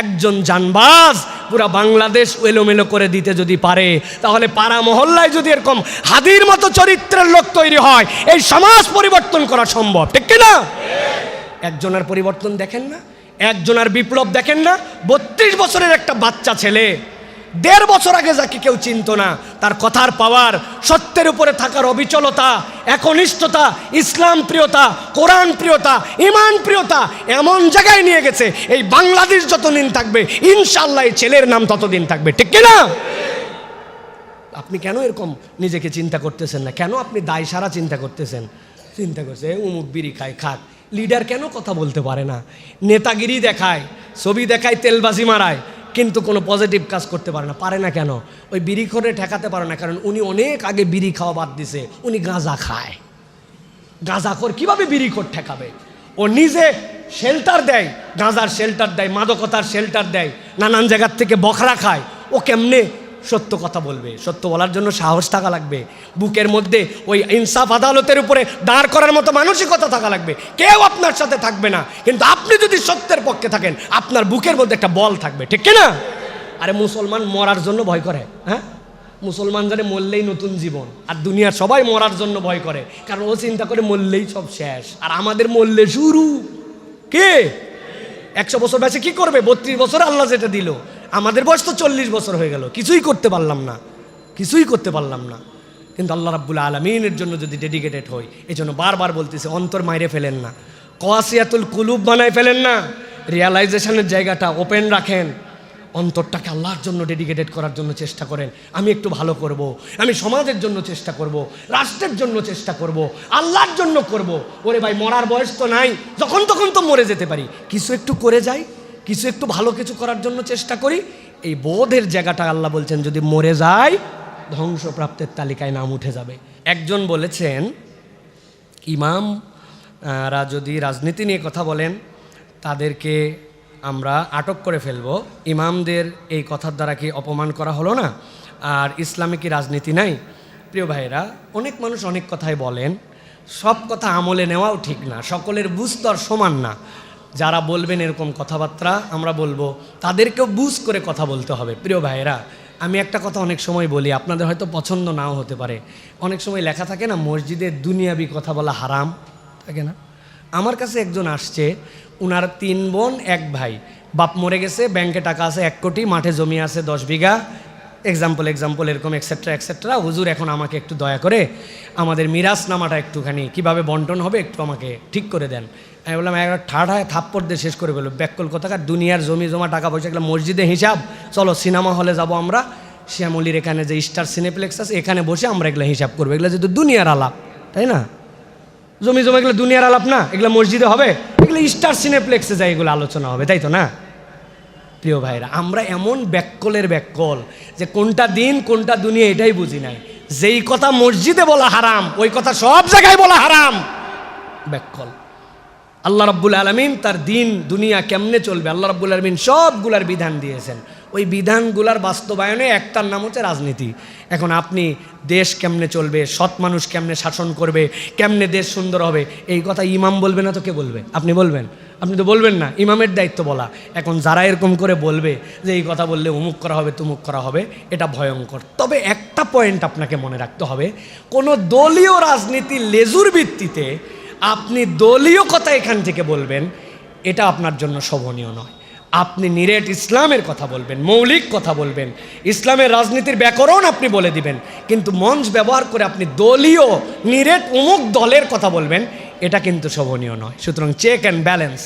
একজন জানবাজ পুরা বাংলাদেশ এলোমেলো করে দিতে যদি পারে, তাহলে পাড়া মহল্লায় যদি এরকম হাদির মতো চরিত্রের লোক তৈরি হয়, এই সমাজ পরিবর্তন করা সম্ভব, ঠিক কিনা? একজনের পরিবর্তন দেখেন না, একজনের বিপ্লব দেখেন না, বত্রিশ বছরের একটা বাচ্চা ছেলে দেড় বছর আগে যাকে কেউ চিনত না তার কথার পাওয়ার সত্যের উপরে থাকার অবিচলতা একনিষ্ঠতা ইসলাম প্রিয়তা কোরআন প্রিয়তা ইমান প্রিয়তা এমন জায়গায় নিয়ে গেছে এই বাংলাদেশ যতদিন থাকবে ইনশাল্লাহ এই ছেলের নাম ততদিন থাকবে। ঠিক কিনা আপনি কেন এরকম নিজেকে চিন্তা করতেছেন না? কেন আপনি দায় সারা চিন্তা করতেছেন? চিন্তা করছে "এ, উমুক বিড়ি খায় খাক। লিডার কেন কথা বলতে পারে না? নেতাগিরি দেখায় ছবি দেখায় তেলবাজি মারায়। কিন্তু কোনো পজিটিভ কাজ করতে পারে না। পারে না কেন? ওই বিড়ি করে ঠেকাতে পারে না, কারণ উনি অনেক আগে বিড়ি খাওয়া বাদ দিছে। উনি গাঁজা খায়। গাঁজা খোড় কীভাবে বিড়ি বিড়িখোর ঠেকাবে? ও নিজে শেল্টার দেয়, গাঁজার শেল্টার দেয়, মাদকতার শেল্টার দেয়, নানান জায়গার থেকে বখরা খায়। ও কেমনে সত্য কথা বলবে। সত্য বলার জন্য সাহস থাকা লাগবে। বুকের মধ্যে ওই ইনসাফ আদালতের উপরে দাঁড় করার মতো মানসিকতা থাকা লাগবে। কেউ আপনার সাথে থাকবে না। কিন্তু আপনি যদি সত্যের পক্ষে থাকেন, আপনার বুকের মধ্যে একটা বল থাকবে। ঠিক না আরে মুসলমান মরার জন্য ভয় করে হ্যাঁ? মুসলমান জানে মরলেই নতুন জীবন। আর দুনিয়ার সবাই মরার জন্য ভয় করে। কারণ ও চিন্তা করে মরলেই সব শেষ। আর আমাদের মরলে শুরু কে? একশো বছর বয়সে কি করবে? বত্রিশ বছর আল্লাহ যেটা দিল। আমাদের বয়স তো চল্লিশ বছর হয়ে গেল, কিছুই করতে পারলাম না, কিছুই করতে পারলাম না কিন্তু আল্লাহ রাব্বুল আলমিনের জন্য যদি ডেডিকেটেড হই এই জন্য বারবার বলতেছে, অন্তর মাইরে ফেলেন না, কয়াসিয়াতুল কুলুব বানায় ফেলেন না রিয়ালাইজেশনের জায়গাটা ওপেন রাখেন, অন্তরটাকে আল্লাহর জন্য ডেডিকেটেড করার জন্য চেষ্টা করেন, আমি একটু ভালো করব। আমি সমাজের জন্য চেষ্টা করব। রাষ্ট্রের জন্য চেষ্টা করব। আল্লাহর জন্য করব। ওরে ভাই, মরার বয়স তো নাই, যখন তখন তো মরে যেতে পারি, কিছু একটু করে যাই কিছু একটু ভালো কিছু করার জন্য চেষ্টা করি। এই বোধের জায়গাটা আল্লাহ বলছেন, যদি মরে যায়, ধ্বংসপ্রাপ্তের তালিকায় নাম উঠে যাবে। একজন বলেছেন ইমামরা যদি রাজনীতি নিয়ে কথা বলেন, তাদেরকে আমরা আটক করে ফেলব। ইমামদের এই কথার দ্বারা কি অপমান করা হলো না? আর ইসলামে কি রাজনীতি নাই? প্রিয় ভাইরা অনেক মানুষ অনেক কথাই বলেন। সব কথা আমলে নেওয়াও ঠিক না। সকলের বুঝ তো সমান না। যারা বলবেন এরকম কথাবার্তা, আমরা বলব। তাদেরকেও বুঝ করে কথা বলতে হবে। প্রিয় ভাইয়েরা, আমি একটা কথা অনেক সময় বলি, আপনাদের হয়তো পছন্দ নাও হতে পারে। অনেক সময় লেখা থাকে না, মসজিদে দুনিয়াবি কথা বলা হারাম? থাকে না? আমার কাছে একজন আসছে, উনার তিন বোন, এক ভাই। বাপ মরে গেছে, ব্যাংকে টাকা আছে এক কোটি, মাঠে জমি আছে দশ বিঘা এক্সাম্পল এক্সাম্পল এরকম এক্সেট্রা এক্সেট্রা হুজুর এখন আমাকে একটু দয়া করে আমাদের মিরাজ নামাটা একটুখানি, কীভাবে বন্টন হবে একটু আমাকে ঠিক করে দেন। আমি বললাম একটা ঠাড়ায় থাপ্পড় দিয়ে শেষ করে ফেলো ব্যাককল কোথাকার? দুনিয়ার জমি জমা, টাকা পয়সা, এগুলো মসজিদে হিসাব। চলো, সিনেমা হলে যাব আমরা। শ্যামলির এখানে যে স্টার সিনেপ্লেক্স আছে, এখানে বসে আমরা এগুলো হিসাব করব। এগুলো যেহেতু দুনিয়ার আলাপ, তাই না? জমি জমা, এগুলো দুনিয়ার আলাপ না। এগুলো মসজিদে হবে। এগুলো স্টার সিনেপ্লেক্সে যায় এগুলো আলোচনা হবে, তাই তো না? প্রিয় ভাইরা, আমরা এমন ব্যাককলের ব্যাককল যে কোনটা দিন, কোনটা দুনিয়া এটাই বুঝি নাই। যেই কথা মসজিদে বলা হারাম, ওই কথা সব জায়গায় বলা হারাম। ব্যাককল। আল্লাহ রাব্বুল আলমিন তার দিন, দুনিয়া কেমনে চলবে? আল্লাহ রাব্বুল আলমিন সবগুলার বিধান দিয়েছেন। ওই বিধানগুলার বাস্তবায়নে একটার নাম হচ্ছে রাজনীতি। এখন আপনি দেশ কেমনে চলবে, সৎ মানুষ কেমনে শাসন করবে, কেমনে দেশ সুন্দর হবে, এই কথা ইমাম বলবে না তো কে বলবে? আপনি বলবেন? আপনি তো বলবেন না, ইমামের দায়িত্ব বলা। এখন যারা এরকম করে বলবে যে এই কথা বললে অমুক করা হবে, তুমুক করা হবে, এটা ভয়ঙ্কর। তবে একটা পয়েন্ট আপনাকে মনে রাখতে হবে, কোনো দলীয় রাজনীতি লেজুর ভিত্তিতে আপনি দলীয় কথা এখান থেকে বলবেন, এটা আপনার জন্য শোভনীয় নয়। আপনি নিরেট ইসলামের কথা বলবেন, মৌলিক কথা বলবেন, ইসলামের রাজনীতির ব্যাকরণ আপনি বলে দিবেন, কিন্তু মঞ্চ ব্যবহার করে আপনি দলীয়, নিরেট অমুক দলের কথা বলবেন এটা কিন্তু শোভনীয় নয়। সুতরাং চেক অ্যান্ড ব্যালেন্স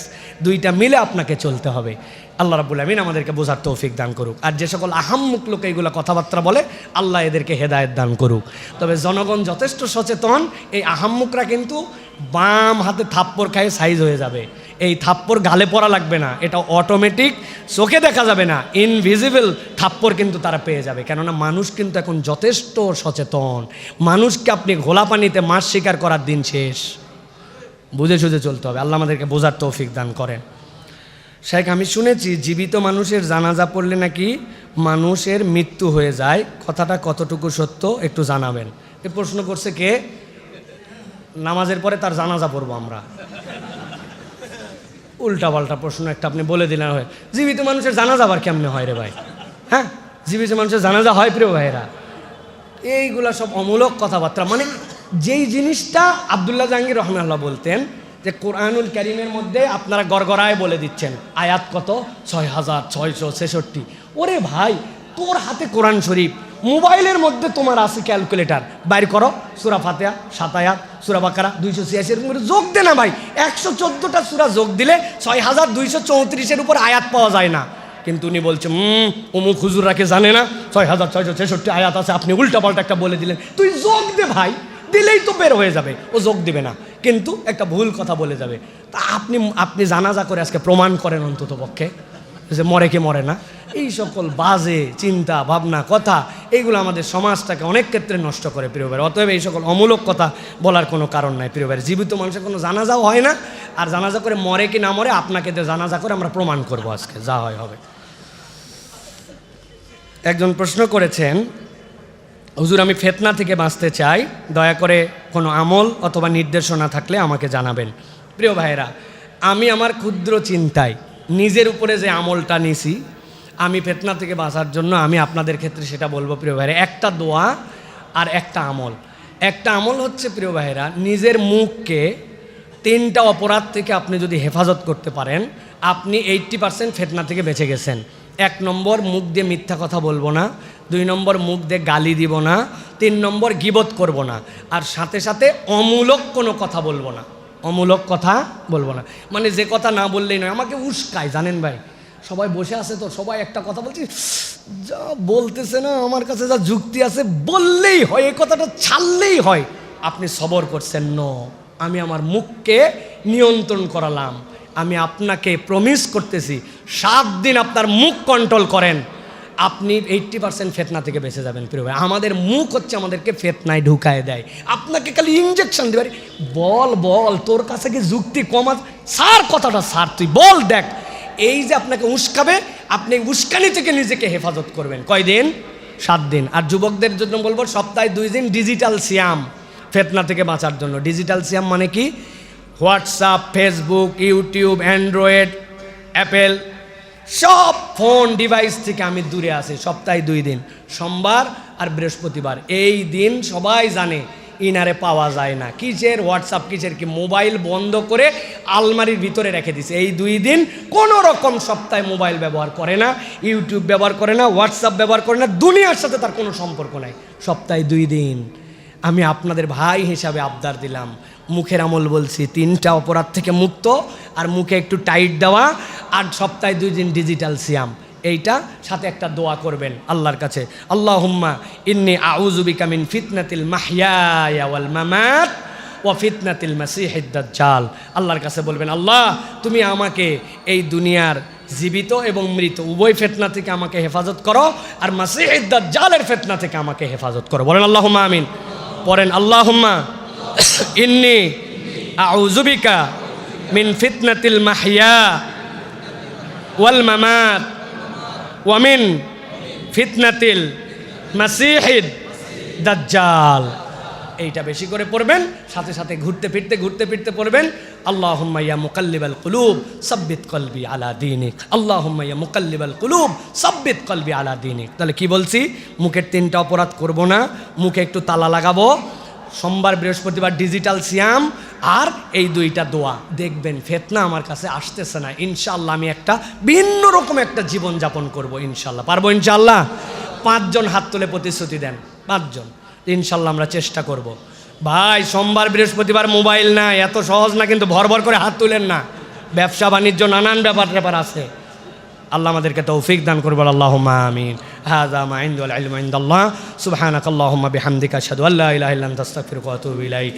দুইটা মিলে আপনাকে চলতে হবে। আল্লাহ রাবুল আমিন আমাদেরকে বোঝার তৌফিক দান করুক। আর যে সকল আহাম্মুক লোক এইগুলো কথাবার্তা বলে, আল্লাহ এদেরকে হেদায়ত দান করুক। তবে জনগণ যথেষ্ট সচেতন, এই আহাম্মুকরা কিন্তু বাম হাতে থাপ্পড় খায় সাইজ হয়ে যাবে। এই থাপ্পড় গালে পড়া লাগবে না, এটা অটোমেটিক চোখে দেখা যাবে না ইনভিজিবল থাপ্পড় কিন্তু তারা পেয়ে যাবে। কেননা মানুষ কিন্তু এখন যথেষ্ট সচেতন। মানুষকে আপনি ঘোলা পানিতে মাছ শিকার করার দিন শেষ। বুঝে সুঝে চলতে হবে। আল্লাহ আমাদেরকে বোঝার তৌফিক দান করেন। শেখ আমি শুনেছি জীবিত মানুষের জানাজা পড়লে নাকি মানুষের মৃত্যু হয়ে যায়। কথাটা কতটুকু সত্য একটু জানাবেন। এ প্রশ্ন করছে কে? নামাজের পরে তার জানাজা পড়ব আমরা। উল্টা পাল্টা প্রশ্ন একটা আপনি বলে দিলেন হয়। জীবিত মানুষের জানাজা আবার কেমনে হয় রে ভাই? হ্যাঁ? জীবিত মানুষের জানাজা হয় প্রিয় ভাইরা এইগুলা সব অমূলক কথাবার্তা। মানে যেই জিনিসটা আবদুল্লাহ জাহাঙ্গীর রহমাল্লাহ বলতেন যে কোরআনুল করিমের মধ্যে আপনারা গড়গড়ায় বলে দিচ্ছেন, আয়াত কত? ছয় হাজার ছয়শো ছেষট্টি। ওরে ভাই, তোর হাতে কোরআন শরীফ, মোবাইলের মধ্যে তোমার আছে ক্যালকুলেটার। বাইর করো, সুরা ফাতেহা, সাত আয়াত, সুরা বাকারা, দুইশো ছিয়াশি, এরকম যোগ দে না ভাই। একশো চোদ্দোটা সুরা যোগ দিলে ছয় হাজার দুইশো চৌত্রিশের উপর আয়াত পাওয়া যায় না। কিন্তু উনি বলছে হুম অমুক হুজুরাকে জানে না? ছয় হাজার ছয়শো ছেষট্টি আয়াত আছে, আপনি উল্টা পাল্টা একটা বলে দিলেন। তুই যোগ দে ভাই। দিলেই তো বের হয়ে যাবে, ও যোগ দিবে না। কিন্তু একটা ভুল কথা বলে যাবে। তা আপনি আপনি জানাজা করে আজকে প্রমাণ করেন অন্তত পক্ষে, যে মরে কি মরে না। এই সকল বাজে চিন্তা, ভাবনা, কথা এইগুলো আমাদের সমাজটাকে অনেক ক্ষেত্রে নষ্ট করে প্রিয় ভাই অতএব এই সকল অমূলক কথা বলার কোনো কারণ নাই প্রিয় ভাই জীবিত মানুষের কোনো জানাজাও হয় না। আর জানাজা করে মরে কি না মরে, আপনাকে জানাজা করে আমরা প্রমাণ করব আজকে, যা হয় হবে। একজন প্রশ্ন করেছেন হুজুর, আমি ফেতনা থেকে বাঁচতে চাই। দয়া করে কোনো আমল অথবা নির্দেশনা থাকলে আমাকে জানাবেন। প্রিয় ভাইয়েরা, আমি আমার ক্ষুদ্র চিন্তায় নিজের উপরে যে আমলটা নিছি, আমি ফেতনা থেকে বাঁচার জন্য আমি আপনাদের ক্ষেত্রে সেটা বলব, প্রিয় ভাইরা একটা দোয়া আর একটা আমল। একটা আমল হচ্ছে, প্রিয় ভাইরা নিজের মুখকে তিনটা অপরাধ থেকে আপনি যদি হেফাজত করতে পারেন, আপনি এইট্টি পার্সেন্ট ফেতনা থেকে বেঁচে গেছেন। এক নম্বর মুখ দিয়ে মিথ্যা কথা বলব না, দুই নম্বর মুখ দিয়ে গালি দিব না, তিন নম্বর গিবত করব না, আর সাথে সাথে অমূলক কোনো কথা বলব না, অমূলক কথা বলব না। মানে যে কথা না বললেই নয়, আমাকে উস্কায়, জানেন ভাই? সবাই বসে আছে তো, সবাই একটা কথা বলছি, যা বলতেছে না, আমার কাছে যা যুক্তি আছে, বললেই হয়, এই কথাটা ছাড়লেই হয়। আপনি সবর করছেন, ন, আমি আমার মুখকে নিয়ন্ত্রণ করালাম। আমি আপনাকে প্রমিস করতেছি, সাত দিন আপনার মুখ কন্ট্রোল করেন, আপনি এইট্টি পার্সেন্ট ফেতনা থেকে বেঁচে যাবেন প্রিয় ভাই। আমাদের মুখ হচ্ছে আমাদেরকে ফেতনায় ঢুকায় দেয়। আপনাকে খালি ইঞ্জেকশন দেবে বল বল, তোর কাছে কি যুক্তি কমা সার কথাটা সার তুই বল, দেখ। এই যে আপনাকে উস্কাবে, আপনি উস্কানি থেকে নিজেকে হেফাজত করবেন। কয়দিন? সাত দিন। আর যুবকদের জন্য বলব, সপ্তাহে দুই দিন ডিজিটাল সিয়াম ফেতনা থেকে বাঁচার জন্য। ডিজিটাল সিয়াম মানে কি? WhatsApp, Facebook, YouTube, Android, Apple, সব ফোন ডিভাইস থেকে আমি দূরে আছি, সপ্তাহে দুই দিন, সোমবার আর বৃহস্পতিবার। এই দিন সবাই জানে, ইনারে পাওয়া যায় না। কিসের হোয়াটসঅ্যাপ, কিসের কি? মোবাইল বন্ধ করে আলমারির ভিতরে রেখে দিছে। এই দুই দিন কোনো রকম সপ্তাহে মোবাইল ব্যবহার করে না, ইউটিউব ব্যবহার করে না, হোয়াটসঅ্যাপ ব্যবহার করে না, দুনিয়ার সাথে তার কোনো সম্পর্ক নাই। সপ্তাহে দুই দিন। আমি আপনাদের ভাই হিসাবে আবদার দিলাম। মুখের আমল বলছি। তিনটা অপরাধ থেকে মুক্ত আর মুখে একটু টাইট দেওয়া আর সপ্তাহে দুই দিন ডিজিটাল সিয়াম এইটা সাথে একটা দোয়া করবেন আল্লাহর কাছে। আল্লাহ হুম্মা ইন্নি আউজুবিকা মিন ফিতনাতিল মাহিয়া ওয়াল মামাত ও ফিতনাতিল মাসিহিদ্দাজ্জাল আল্লাহর কাছে বলবেন, আল্লাহ, তুমি আমাকে এই দুনিয়ার জীবিত এবং মৃত উভয় ফেতনা থেকে আমাকে হেফাজত করো আর মাসিহিদ্দাজ্জালের ফেতনা থেকে আমাকে হেফাজত করো। বলেন, আল্লাহুম্মা আমিন। পড়েন, আল্লাহুম্মা ইন্নি আউজুবিকা মিন ফিতনাতিল মাহিয়া ওয়াল মামাত ওয়ামিন ফিতনাতিল মাসিহিদ দাজ্জাল। এইটা বেশি করে পড়বেন, সাথে সাথে ঘুরতে ফিরতে ঘুরতে ফিরতে পড়বেন। আল্লাহ ইয়া মুকাল্লিবাল কুলুব, সাব্বিত কলবি আলা দিনিক। আল্লাহ ইয়া মুকাল্লিবাল কুলুব, সাব্বিত কলবি আলা দিনিক। তাহলে কি বলছি? মুখের তিনটা অপরাধ করব না, মুখে একটু তালা লাগাবো সোমবার বৃহস্পতিবার ডিজিটাল সিয়াম আর এই দুইটা দোয়া। দেখবেন ফেতনা আমার কাছে আসতেছে না। ইনশাল্লাহ আমি একটা ভিন্ন রকম একটা জীবন যাপন করব ইনশাল্লাহ পারব ইনশাল্লাহ পাঁচজন হাত তুলে প্রতিশ্রুতি দেন। পাঁচজন। ইনশাল্লাহ আমরা চেষ্টা করব। ভাই, সোমবার বৃহস্পতিবার মোবাইল না এত সহজ না, কিন্তু ভর ভর করে হাত তুলেন না। ব্যবসা বাণিজ্য নানান ব্যাপার ব্যাপার আছে। আল্লাহ আমাদেরকে তৌফিক দান করব আল্লাহ আমিন। হাজা মাইন্দ আলম সুবহানাক আল্লাহ বিহামদিকা আশহাদু আল্লা ইলাহা ইল্লা আনতা, আস্তাগফিরুকা ওয়া আতুবু ইলাইক।